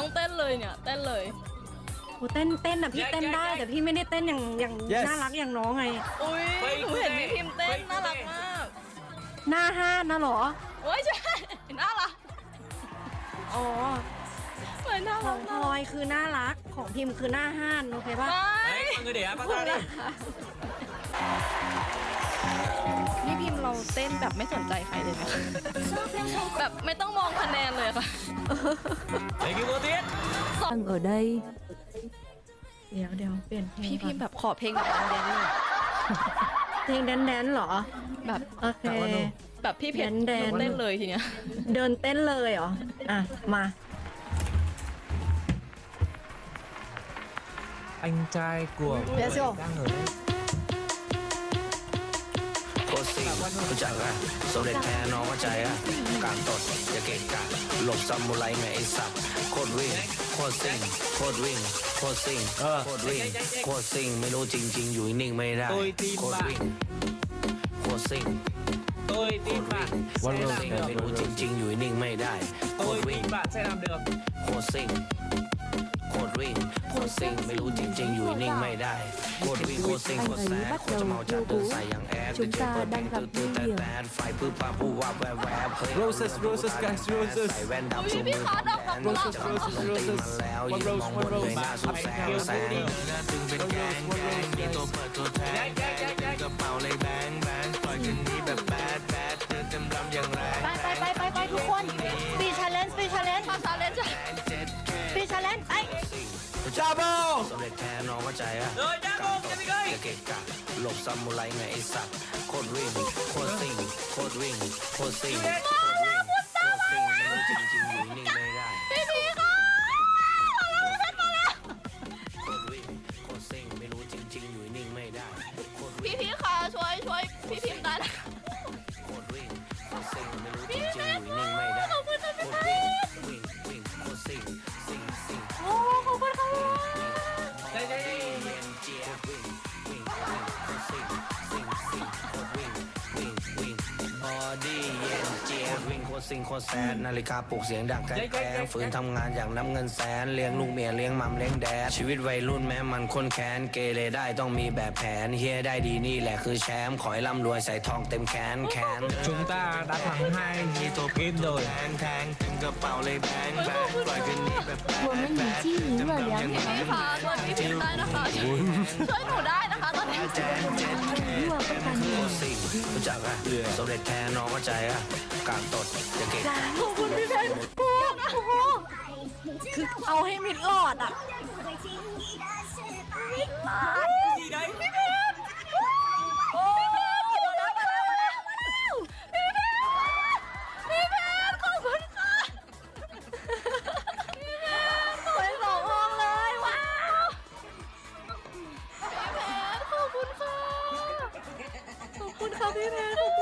ต้องเต้นเลยเนี่ย เต้นเลย โอ้เต้นเต้นอะพี่เต้นได้ แต่พี่ไม่ได้เต้นอย่างอย่าง Yes น่ารักอย่างน้องไง อุ้ยไปหนูเห็นพี่พิมพ์เต้นไปน่ารักมากหน้าห้านนะเหรอ โอ้ยใช่น่ารักอ๋อเหมือนน่าขรัอกงพลอยคือน่ารักของพิมพ์คือหน้าห้านโอเคป่ะ ไม่ เฮ้ยมึงเดี๋ยวป้าตาดิ พี่พิมพ์เราเต้นแบบไม่สนใจใครเลยนะแบบไม่ต้องมองคะแนนเลยค่ะไอ้กิโมติส Đang ở đây เดี๋ยวเดี๋ยวเปลี่ยนเพลงพี่พิมพ์ก่อนแบบขอเพลงแบบแดนๆหน่อยเพลงแดนแดนๆเหรอ แบบโอเค แบบพี่เพชรแดนๆ เต้นเลยทีเนี้ย เดินเต้นเลยเหรอ อะ มา anh trai của Let's go. đang ở đây รซิงรู้จักอะสมเด็จแพ้น้องเข้าใจอะการตดอย่าเกะกะหลบซามูไรไงไอสัตว์โคตรวิ่งโคตรซิงโคตรวิ่งโคตรซิงเออโคตรวิ่งโคตรซิงไม่รู้จริง ๆ อยู่นิ่งไม่ได้ tôi tin โคตร bạn วิ่งโคตรซิง tôi โค tin ตรวิ่ง bạn โคตร sẽ ซิง làm ไม่ được รู้จริง ๆ อยู่นิ่งไม่ได้โคต tôi รวิ่ง tin bạn sẽ làm được โคตรซิง โคตรวิ่งโคตรซิงไม่รู้จริง ๆ อยู่นิ่งไม่ได้โคตรวิ่งโคตรซิงโคตรแซดโคตรจะเมาจัดเดินใส่อย่างแอด Chúng ta เปิดเพลง đang gặp ตื้อๆแต่ nguy hiểm แต่ไฟพื้นปาผู้ว่าแวบแวบเฮ้ย Roses, roses, guys, roses ใส่แว่นดำอุ๊ยชูพี่มือคะดอกกุหลาบจะมาตีมาแล้ว One ยืน rose, มอง one บน rose เลยหน้าสุดแสงแสงตึงเป็นแกงแกงนี่ตัวเปิดตัวแทนแกงแกงกระเป๋าเลยแบ Double สำเร็จแท้น้องเข้าใจอะ rồi ra một cho mình อย่า ơi เกะกะหลบซามูไรไงไอสัตว์โคตรวิ่งโคตรซิงโคตรวิ่งโคตรซิง ตรซิงโคตรแซดนาฬิกาปลุกเสียงดังแกล้งฝืนทำงานอย่างน้ำเงินแสนเลี้ยงลูกเมียเลี้ยงมัมเลี้ยงแดดชีวิตวัยรุ่นแม้มันค้นแค้นเกเรได้ต้องมีแบบแผนเฮียได้ดีนี่แหละคือแชมป์ขอให้ร่ำรวยใส่ทองเต็มแขนแขน chúng ta đã thắng hai game rồi แทงแทงถึงกระเป๋าเลยแบงแบงปล่อยคืนนี้แบบแบง 我们已经赢了两 พี่ 场 พีค่ะช่วยพี่พิมพ์ได้นะคะ ช่วยหนูได้นะคะตอนนี้ แจนเจ็ดแ ค่รั่วก็กันโคตรสิ่งรู้จักอะสมเด็จแท้น้องเข้าใจอะการตดจะเก่งขอบคุณพี่เพชรโอ้โหคือเอาให้มิดหลอดอะ gì đấy โพี่